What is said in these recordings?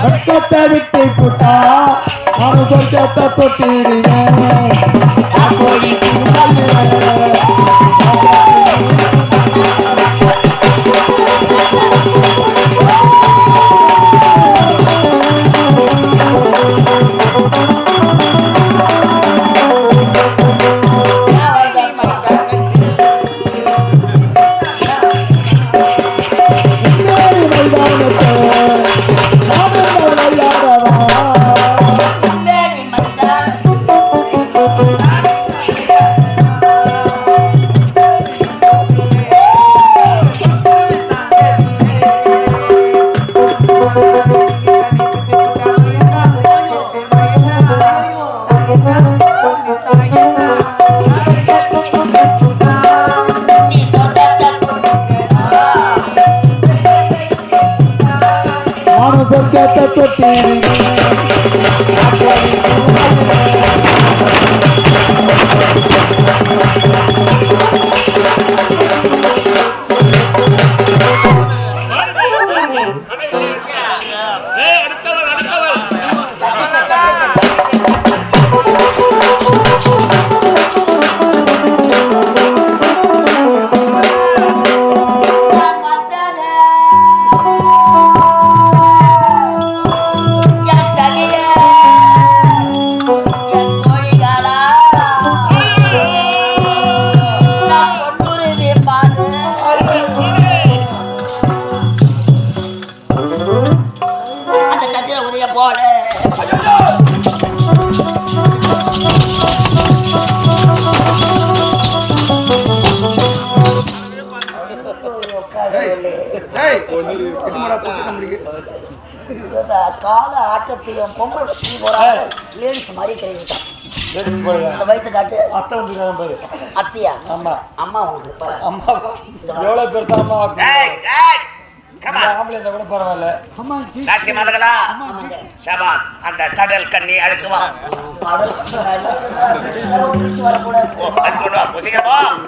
சொர்க்கத்தை விட்டு புட்டா அவன் தொட்டிடுவேன். அவன் போல. கால ஆட்டத்தையும் பொங்கல் லேடிஸ் மாதிரி இந்த வயிற்று காட்டு. அத்தை வந்துருக்காங்க பாரு. அத்தியா? ஆமா அம்மா உனக்கு பாரு. அம்மா. எவ்வளவு பேர் தரமா ஆம்பளை இருந்தா கூட பரவாயில்ல நாச்சி மதங்களா அந்த கடல் கண்ணி அழைத்து வா. கடல் வரக்கூடாது சீக்கிரம்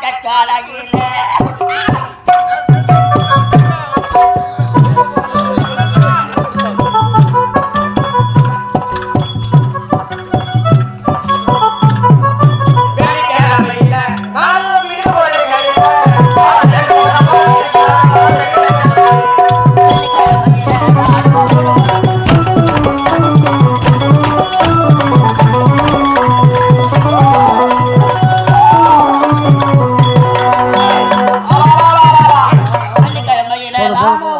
பட்ட சாலையில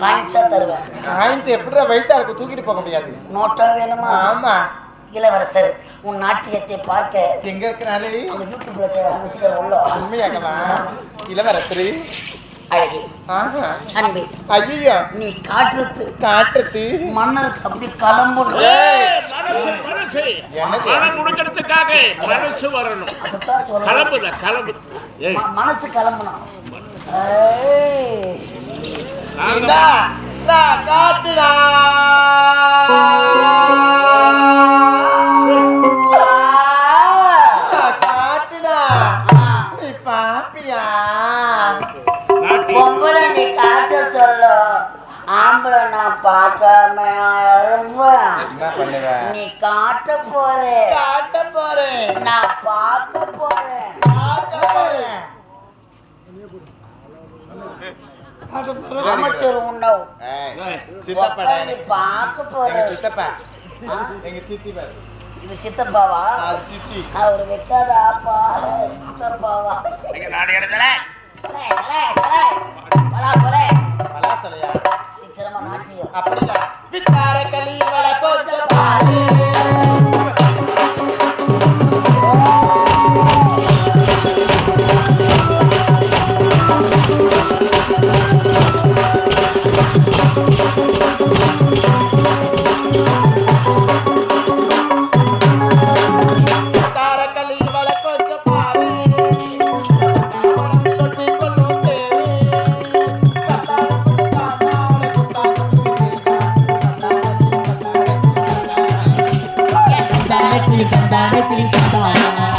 காயின்ஸா தருவேன் காயின்ஸ் எப்படிடா வெயிட்டா இருக்கும்? தூக்கிட்டு போக முடியாது. நோட்டா வேணுமா? ஆமா. இளவரசர் உன் நாட்டியத்தை பார்க்க எங்க இருக்கிறாரு? அந்த யூடியூப்ல வச்சுக்கிற உள்ள உண்மையாகவா? இளவரசரு. அழகி ஆஹா. அன்பே ஐயோ நீ காட்டுறது காட்டுறது மன்னருக்கு அப்படி கிளம்பணும் ஏய், மனசு வரணும். மனசு கிளம்பணும் இந்தா, காட்டுடா. நீ பாப்பியா? பொம்பளை நீ காட்ட சொல்லு. ஆம்பளை நான் பார்க்காம இருப்பேன் நீ காட்ட போற. காட்ட போறேன். நான் பார்க்க போறேன். பார்க்க போறேன். அமைச்சர் உண்ணவு எனக்கு. பார்க்க எங்க போற சித்தப்பா. ஆ? எங்க சித்தி பாரு. இது சித்தப்பாவா? அது சித்தி. அவர் வைக்காத ஆப்பா சித்தப்பாவா. நீங்க நாடு இடத்துல கொலை, கொலை, கொலை. கொலை, கொலை. பலாசலையா? சீக்கிரமா நாட்டியம் அப்படியா? வித்தார 我到了。